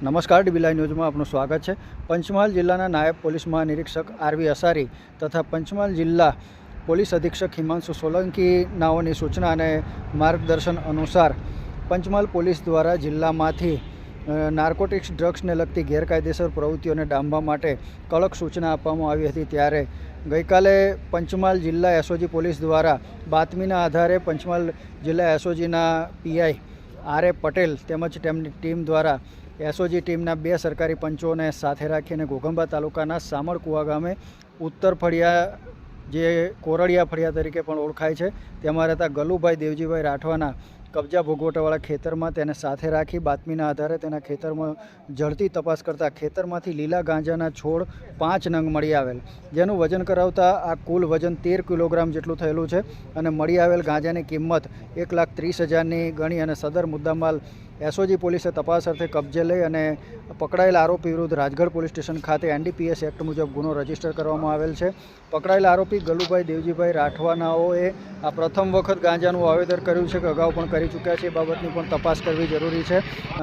નમસ્કાર ડીબીલા ન્યૂઝમાં આપનું સ્વાગત છે. પંચમહાલ જિલ્લાના નાયબ પોલીસ મહાનિરીક્ષક આરવી અસારી તથા પંચમહાલ જિલ્લા પોલીસ અધિક્ષક હિમાંશુ સોલંકી નાઓની સૂચના અને માર્ગદર્શન અનુસાર પંચમહાલ પોલીસ દ્વારા જિલ્લામાંથી નાર્કોટિક્સ, ડ્રગ્સને લગતી ગેરકાયદેસર પ્રવૃત્તિઓને ડામવા માટે કડક સૂચના આપવામાં આવી હતી ત્યારે ગઈકાલે પંચમહાલ જિલ્લા એસઓજી પોલીસ દ્વારા બાતમીના આધારે પંચમહાલ જિલ્લા એસઓજીના પીઆઈ આર એ પટેલ તેમજ તેમની ટીમ દ્વારા એસઓજી ટીમના બે સરકારી પંચોને સાથે રાખીને ઘોઘંબા તાલુકાના સામરકુવા ગામે ઉત્તર ફળિયા, જે કોરડિયા ફળિયા તરીકે પણ ઓળખાય છે, તેમાં રહેતા ગલુભાઈ દેવજીભાઈ રાઠવાના કબજા ભોગવટાવાળા ખેતરમાં તેને સાથે રાખી બાતમીના આધારે તેના ખેતરમાં ઝડપી તપાસ કરતાં ખેતરમાંથી લીલા ગાંજાના છોડ પાંચ નંગ મળી આવેલ. જેનું વજન કરાવતા આ કુલ વજન તેર કિલોગ્રામ જેટલું થયેલું છે અને મળી આવેલ ગાંજાની કિંમત એક લાખ ત્રીસ હજારની ગણી અને સદર મુદ્દામાલ એસઓજી પોલીસે તપાસ અર્થે કબજે લઈ અને પકડાયેલ આરોપી વિરુદ્ધ રાજગઢ પોલીસ સ્ટેશન ખાતે એનડીપીએસ એક્ટ મુજબ ગુનો રજિસ્ટર કરવામાં આવેલ છે. પકડાયેલ આરોપી ગલુભાઈ દેવજીભાઈ રાઠવાનાઓએ આ પ્રથમ વખત ગાંજાનું વાવેતર કર્યું છે કે અગાઉ પણ કરી ચૂક્યા છે એ બાબતની પણ તપાસ કરવી જરૂરી છે.